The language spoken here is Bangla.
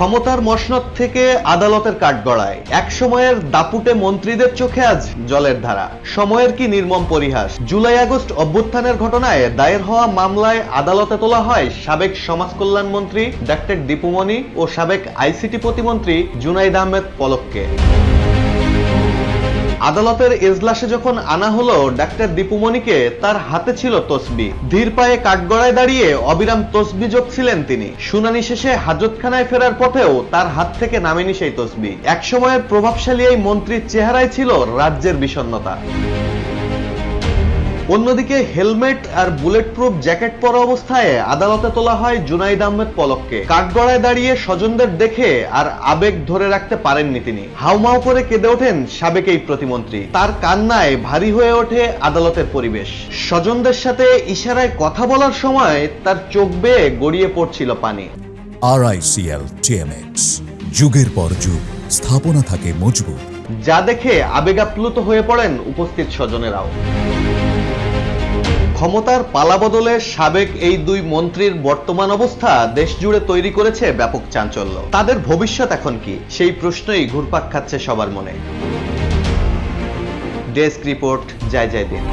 ক্ষমতার মসনদ থেকে আদালতের কাঠগড়ায়। এক সময়ের দাপুটে মন্ত্রীদের চোখে আজ জলের ধারা। সময়ের কি নির্মম পরিহাস? জুলাই আগস্ট অভ্যুত্থানের ঘটনায় দায়ের হওয়া মামলায় আদালতে তোলা হয় সাবেক সমাজ কল্যাণ মন্ত্রী ডাক্তার দীপুমণি ও সাবেক আইসিটি প্রতিমন্ত্রী জুনাইদ আহমেদ পলককে। আদালতের এজলাসে যখন আনা হলো, ডাক্তার দীপুমণিকে তার হাতে ছিল তসবি। ধীর পায়ে কাঠগড়ায় দাঁড়িয়ে অবিরাম তসবি ছিলেন তিনি। শুনানি শেষে হাজতখানায় ফেরার পথেও তার হাত থেকে নামেনি সেই তসবি। এক সময়ের প্রভাবশালী এই মন্ত্রীর চেহারায় ছিল রাজ্যের বিষণ্ণতা। অন্যদিকে হেলমেট আর বুলেট প্রুফ জ্যাকেট পরা অবস্থায় আদালতে তোলা হয় জুনাইদ আহমেদ পলককে। কাঠগড়ায় দাঁড়িয়ে স্বজনদের দেখে আর আবেগ ধরে রাখতে পারেননি তিনি। হাউমাউ করে কেঁদে ওঠেন সাবেক এই প্রতিমন্ত্রী। তার কান্নায় ভারী হয়ে ওঠে আদালতের পরিবেশ। স্বজনদের সাথে ইশারায় কথা বলার সময় তার চোখ বেয়ে গড়িয়ে পড়ছিল পানি। আরআইসিএল টিএমএক্স যুগের পর যুগ স্থাপনা থাকে মজবুত। যা দেখে আবেগাপ্লুত হয়ে পড়েন উপস্থিত স্বজনেরাও। ক্ষমতার পালা বদলে সাবেক এই দুই মন্ত্রীর বর্তমান অবস্থা দেশ জুড়ে তৈরি করেছে ব্যাপক চাঞ্চল্য। তাদের ভবিষ্যৎ এখন কি? সেই প্রশ্নই ঘুরপাক খাচ্ছে সবার মনে। ডেস্ক রিপোর্ট, জয় জয় দিন